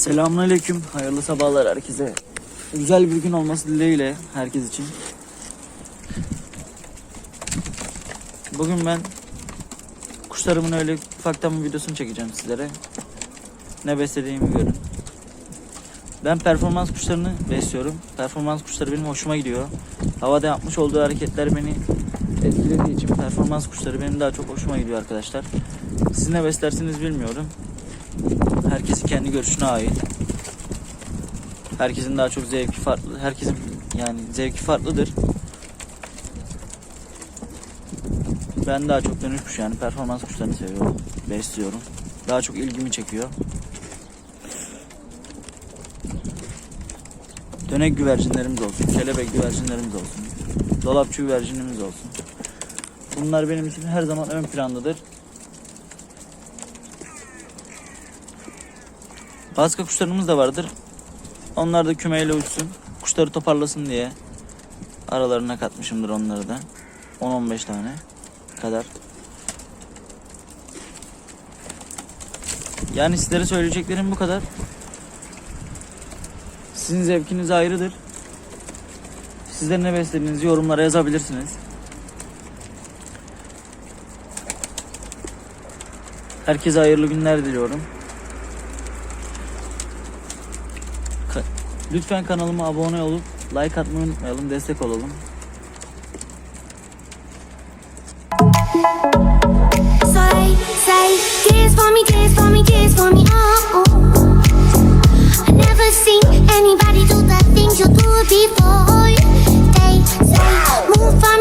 Selamünaleyküm. Hayırlı sabahlar herkese. Güzel bir gün olması dileğiyle herkes için. Bugün ben kuşlarımın öyle ufaktan bir videosunu çekeceğim sizlere. Ne beslediğimi görün. Ben performans kuşlarını besliyorum. Performans kuşları benim hoşuma gidiyor. Havada yapmış olduğu hareketler beni etkilediği için performans kuşları benim daha çok hoşuma gidiyor arkadaşlar. Siz ne beslersiniz bilmiyorum. Herkesin kendi görüşüne ait. Herkesin daha çok zevki farklı. Herkesin yani zevki farklıdır. Ben daha çok dönüş kuşu yani performans kuşlarını seviyorum. Besliyorum. Daha çok ilgimi çekiyor. Dönek güvercinlerimiz olsun, kelebek güvercinlerimiz olsun, dolapçı güvercinimiz olsun. Bunlar benim için her zaman ön plandadır. Baska kuşlarımız da vardır. Onlar da kümeyle uçsun. Kuşları toparlasın diye aralarına katmışımdır onları da. 10-15 tane kadar. Yani sizlere söyleyeceklerim bu kadar. Sizin zevkiniz ayrıdır. Sizler ne beslediğinizi yorumlara yazabilirsiniz. Herkese hayırlı günler diliyorum. Lütfen kanalıma abone olup like atmayı unutmayalım, destek olalım. Oh, oh. Anybody do the things you do before. They say, move for